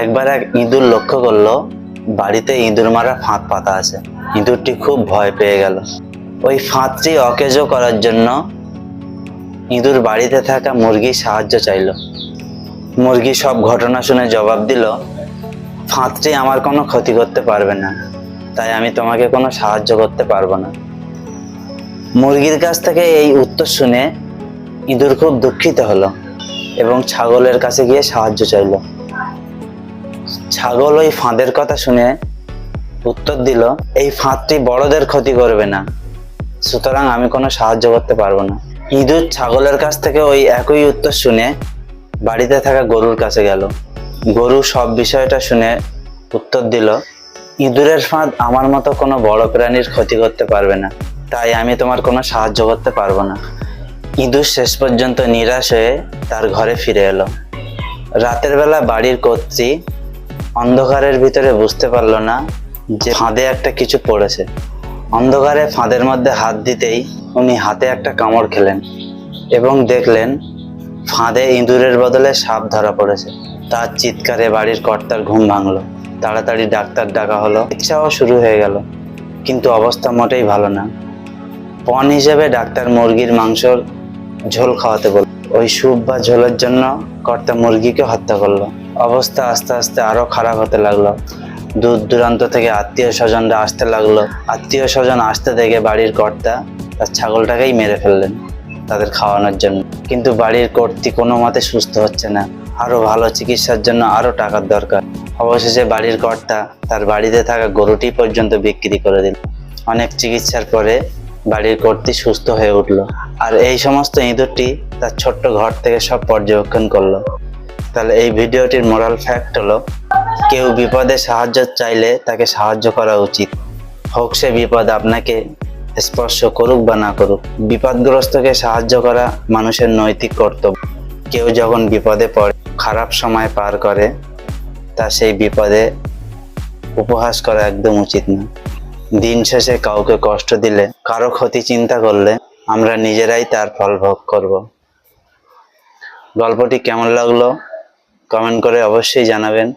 একবার এক ইঁদুর লক্ষ্য করল, বাড়িতে ইঁদুর মারা ফাঁদ পাতা আছে। ইঁদুরটি খুব ভয় পেয়ে গেল। ওই ফাঁদটি অকেজো করার জন্য ইঁদুর বাড়িতে থাকা মুরগি সাহায্য চাইলো। মুরগি সব ঘটনা শুনে জবাব দিল, ফাঁদটি আমার কোনো ক্ষতি করতে পারবে না, তাই আমি তোমাকে কোনো সাহায্য করতে পারব না। মুরগির কাছ থেকে এই উত্তর শুনে ইঁদুর খুব দুঃখিত হলো এবং ছাগলের কাছে গিয়ে সাহায্য চাইলো। ছাগল ওই ফাঁদের কথা শুনে উত্তর দিল, এই ফাঁদটি বড়দের ক্ষতি করবে না। সুতরাং আমি কোনো সাহায্য করতে পারব না। ইঁদুর ছাগলের কাছ থেকে ওই একই উত্তর শুনে বাড়িতে থাকা গরুর কাছে গেল। গরু সব বিষয়টা শুনে উত্তর দিল, ইঁদুরের ফাঁদ আমার মতো কোনো বড় প্রাণীর ক্ষতি করতে পারবে না, তাই আমি তোমার কোনো সাহায্য করতে পারব না। ইঁদুর শেষ পর্যন্ত নিরাশ হয়ে তার ঘরে ফিরে এলো। রাতের বেলা বাড়ির কর্ত্রী অন্ধকারের ভিতরে বুঝতে পারল না যে ফাঁদে একটা কিছু পড়েছে। অন্ধকারে ফাঁদের মধ্যে হাত দিতেই উনি হাতে একটা কামড় খেলেন এবং দেখলেন ফাঁদে ইঁদুরের বদলে সাপ ধরা পড়েছে। তার চিৎকারে বাড়ির কর্তার ঘুম ভাঙলো। তাড়াতাড়ি ডাক্তার ডাকা হলো। চিকিৎসাও শুরু হয়ে গেল, কিন্তু অবস্থা মোটেই ভালো না। পণ হিসেবে ডাক্তার মুরগির মাংসর ঝোল খাওয়াতে বলল। ওই স্যুপ বা ঝোলের জন্য কর্তা মুরগিকে হত্যা করল। অবস্থা আস্তে আস্তে আরও খারাপ হতে লাগল। দূর দূরান্ত থেকে আত্মীয় স্বজনরা আসতে লাগল। আত্মীয় স্বজন আসতে দেখে বাড়ির কর্তা তার ছাগলটাকেই মেরে ফেললেন তাদের খাওয়ানোর জন্য। কিন্তু বাড়ির কর্তৃ কোনো মতে সুস্থ হচ্ছে না। আরও ভালো চিকিৎসার জন্য আরও টাকার দরকার। অবশেষে বাড়ির কর্তা তার বাড়িতে থাকা গরুটি পর্যন্ত বিক্রি করে দিল অনেক চিকিৎসার পরে বাড়ির কর্তৃ সুস্থ হয়ে উঠল। আর এই সমস্ত ইঁদুরটি তার ছোট্ট ঘর থেকে সব পর্যবেক্ষণ করল। তাহলে এই ভিডিওটির মোরাল ফ্যাক্ট হলো, কেউ বিপদে সাহায্য চাইলে তাকে সাহায্য করা উচিত। হোক সে বিপদ আপনাকে স্পর্শ করুক বা না করুক, বিপদগ্রস্তকে সাহায্য করা মানুষের নৈতিক কর্তব্য। কেউ যখন বিপদে পড়ে, খারাপ সময় পার করে, তা সেই বিপদে উপহাস করা একদম উচিত না। দিন শেষে কাউকে কষ্ট দিলে, কারও ক্ষতি চিন্তা করলে আমরা নিজেরাই তার ফল ভোগ করব। গল্পটি কেমন লাগল? কমেন্ট করে অবশ্যই জানাবেন।